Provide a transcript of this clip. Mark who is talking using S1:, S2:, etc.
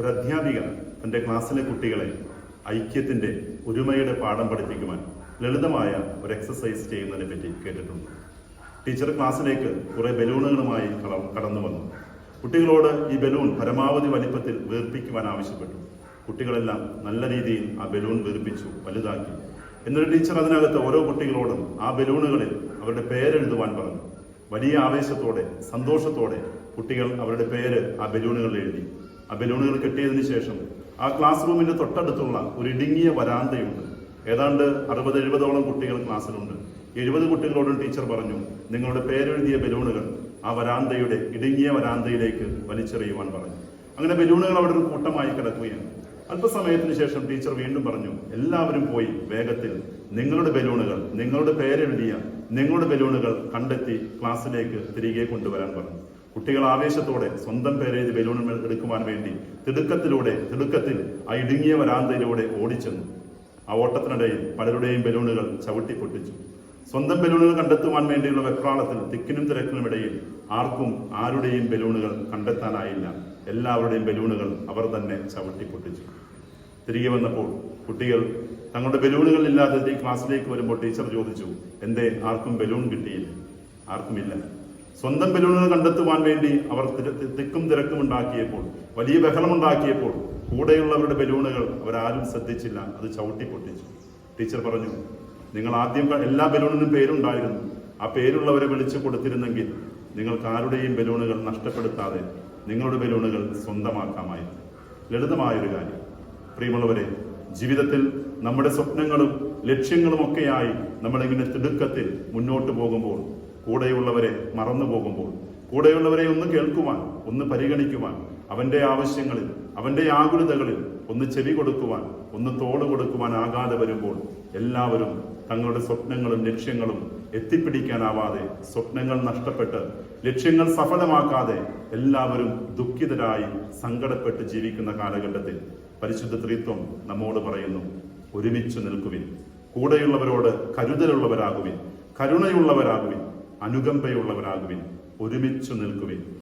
S1: ഒരു അധ്യാപിക തന്റെ ക്ലാസ്സിലെ കുട്ടികളെ ഐക്യത്തിന്റെ ഒരുമയുടെ പാഠം പഠിപ്പിക്കുവാൻ ലളിതമായ ഒരു എക്സസൈസ് ചെയ്യുന്നതിനെ പറ്റി കേട്ടിട്ടുണ്ട്. ടീച്ചർ ക്ലാസ്സിലേക്ക് കുറേ ബലൂണുകളുമായി കട- കടന്നു വന്നു. കുട്ടികളോട് ഈ ബലൂൺ പരമാവധി വലിപ്പത്തിൽ വീർപ്പിക്കുവാൻ ആവശ്യപ്പെട്ടു. കുട്ടികളെല്ലാം നല്ല രീതിയിൽ ആ ബലൂൺ വീർപ്പിച്ചു വലുതാക്കി. എന്നിട്ട് ടീച്ചർ അതിനകത്ത് ഓരോ കുട്ടികളോടും ആ ബലൂണുകളിൽ അവരുടെ പേരെഴുതുവാൻ പറഞ്ഞു. വലിയ ആവേശത്തോടെ സന്തോഷത്തോടെ കുട്ടികൾ അവരുടെ പേര് ആ ബലൂണുകളിൽ എഴുതി. ആ ബലൂണുകൾ കെട്ടിയതിനു ശേഷം ആ ക്ലാസ് റൂമിന്റെ തൊട്ടടുത്തുള്ള ഒരു ഇടുങ്ങിയ വരാന്തയുണ്ട്. ഏതാണ്ട് അറുപത് എഴുപതോളം കുട്ടികൾ ക്ലാസ്സിലുണ്ട് എഴുപത് കുട്ടികളോടും ടീച്ചർ പറഞ്ഞു നിങ്ങളുടെ പേരെഴുതിയ ബലൂണുകൾ ആ വരാന്തയുടെ ഇടുങ്ങിയ വരാന്തയിലേക്ക് വലിച്ചെറിയുവാൻ പറഞ്ഞു. അങ്ങനെ ബലൂണുകൾ അവിടെ ഒരു കൂട്ടമായി കിടക്കുകയാണ്. അല്പസമയത്തിന് ശേഷം ടീച്ചർ വീണ്ടും പറഞ്ഞു എല്ലാവരും പോയി വേഗത്തിൽ നിങ്ങളുടെ ബലൂണുകൾ നിങ്ങളുടെ പേരെഴുതിയ നിങ്ങളുടെ ബലൂണുകൾ കണ്ടെത്തി ക്ലാസ്സിലേക്ക് തിരികെ കൊണ്ടുവരാൻ പറഞ്ഞു. കുട്ടികൾ ആവേശത്തോടെ സ്വന്തം പേരേജ് ബലൂണുകൾ എടുക്കുവാൻ വേണ്ടി തിടുക്കത്തിലൂടെ തിടുക്കത്തിൽ ആ ഇടുങ്ങിയ വരാന്തയിലൂടെ ഓടിച്ചെന്നു. ആ ഓട്ടത്തിനിടയിൽ പലരുടെയും ബലൂണുകൾ ചവിട്ടി പൊട്ടിച്ചു. സ്വന്തം ബലൂണുകൾ കണ്ടെത്തുവാൻ വേണ്ടിയുള്ള വെപ്രാളത്തിൽ തിക്കിനും തിരക്കിനും ഇടയിൽ ആർക്കും ആരുടെയും ബലൂണുകൾ കണ്ടെത്താനായില്ല. എല്ലാവരുടെയും ബലൂണുകൾ അവർ തന്നെ ചവിട്ടി പൊട്ടിച്ചു. തിരികെ വന്നപ്പോൾ കുട്ടികൾ തങ്ങളുടെ ബലൂണുകൾ ഇല്ലാതെ ക്ലാസ്സിലേക്ക് വരുമ്പോൾ ടീച്ചർ ചോദിച്ചു എന്തേ ആർക്കും ബലൂൺ കിട്ടിയില്ല? ആർക്കുമില്ല. സ്വന്തം ബലൂണുകൾ കണ്ടെത്തുവാൻ വേണ്ടി അവർ തിക്കും തിരക്കും ഉണ്ടാക്കിയപ്പോൾ വലിയ ബഹളമുണ്ടാക്കിയപ്പോൾ കൂടെയുള്ളവരുടെ ബലൂണുകൾ അവരാരും ശ്രദ്ധിച്ചില്ല. അത് ചവിട്ടി പൊട്ടിച്ചു. ടീച്ചർ പറഞ്ഞു നിങ്ങൾ ആദ്യം എല്ലാ ബലൂണിനും പേരുണ്ടായിരുന്നു. ആ പേരുള്ളവരെ വിളിച്ചു കൊടുത്തിരുന്നെങ്കിൽ നിങ്ങൾക്ക് ആരുടെയും ബലൂണുകൾ നഷ്ടപ്പെടുത്താതെ നിങ്ങളുടെ ബലൂണുകൾ സ്വന്തമാക്കാമായിരുന്നു. ലളിതമായൊരു കാര്യം. പ്രിയമുള്ളവരെ ജീവിതത്തിൽ നമ്മുടെ സ്വപ്നങ്ങളും ലക്ഷ്യങ്ങളും ഒക്കെയായി നമ്മളിങ്ങനെ തിടുക്കത്തിൽ മുന്നോട്ട് പോകുമ്പോൾ കൂടെയുള്ളവരെ മറന്നു പോകുമ്പോൾ കൂടെയുള്ളവരെ ഒന്ന് കേൾക്കുവാൻ ഒന്ന് പരിഗണിക്കുവാൻ അവന്റെ ആവശ്യങ്ങളിൽ അവന്റെ ആകുലതകളിൽ ഒന്ന് ചെവി കൊടുക്കുവാൻ ഒന്ന് തോട് കൊടുക്കുവാൻ ആകാതെ വരുമ്പോൾ എല്ലാവരും തങ്ങളുടെ സ്വപ്നങ്ങളും ലക്ഷ്യങ്ങളും എത്തിപ്പിടിക്കാനാവാതെ സ്വപ്നങ്ങൾ നഷ്ടപ്പെട്ട് ലക്ഷ്യങ്ങൾ സഫലമാക്കാതെ എല്ലാവരും ദുഃഖിതരായി സങ്കടപ്പെട്ട് ജീവിക്കുന്ന കാലഘട്ടത്തിൽ പരിശുദ്ധ ത്രിത്വം നമ്മോട് പറയുന്നു ഒരുമിച്ച് നിൽക്കുവിൻ. കൂടെയുള്ളവരോട് കരുതലുള്ളവരാകുവിൻ. കരുണയുള്ളവരാകുവിൻ. അനുകമ്പയുള്ളവരാകുവിൻ ഒരുമിച്ച് നിൽക്കുവിൻ.